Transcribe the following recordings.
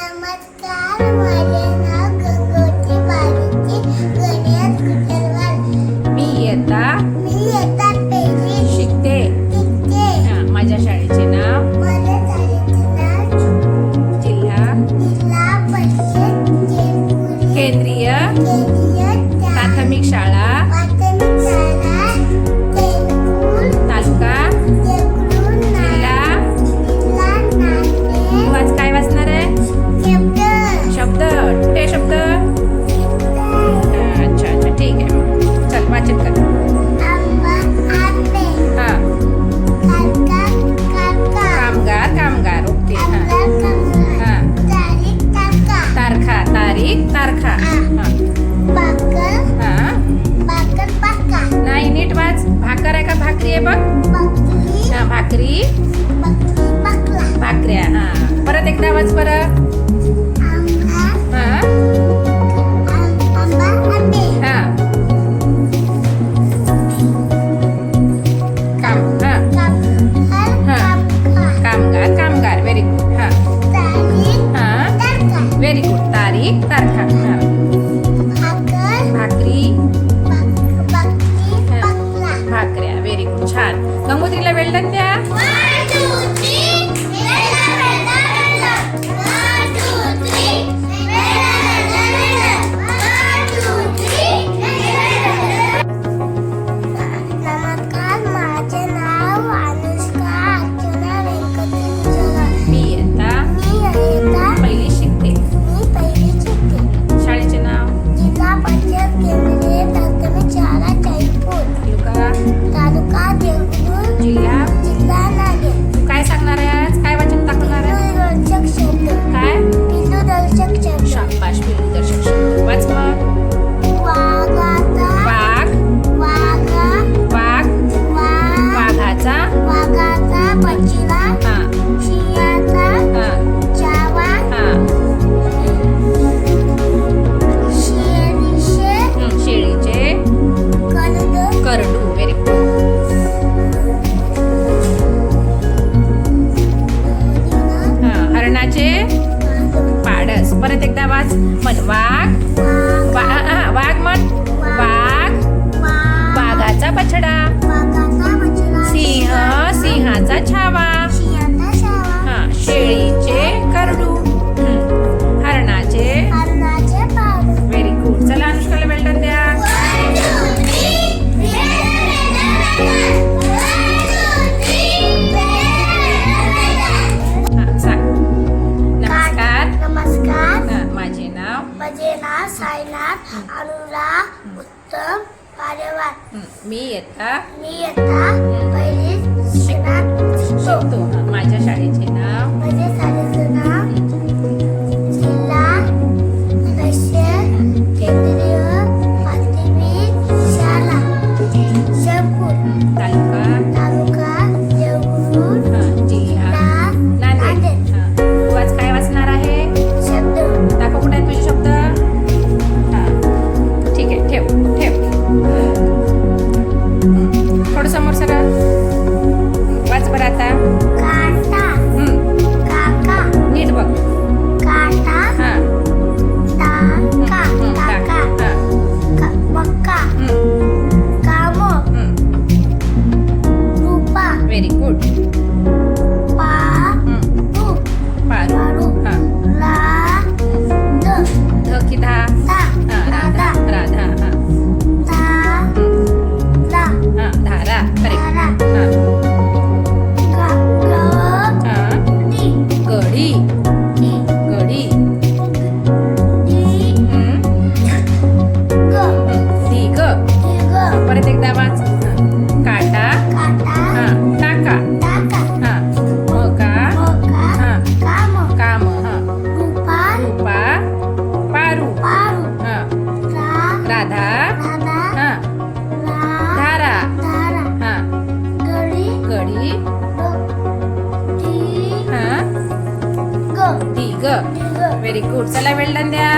नमस्कार ही. तारखा हा नाही नीट वाच. भाकर आहे का भाकरी आहे बघ? हा भाकरी. भाकऱ्या हा. परत एकदा वाच परत. येता? मी ढिग व्हेरी गुड चला वेल्डन द्या.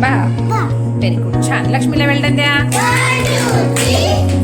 Ba. Very good. Jai Lakshmi la welden da. Hi.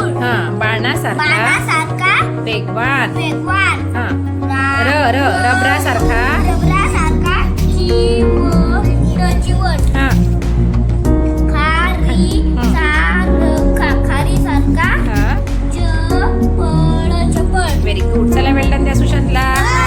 हा बाणासारखा बाणासारखा वेगवान. वेगवान. र र रबरासारखा. रबरासारखा. चिवट चिवट हा. खारी सारखा खारी गुड चला वेल्डन द्या सुशांतला.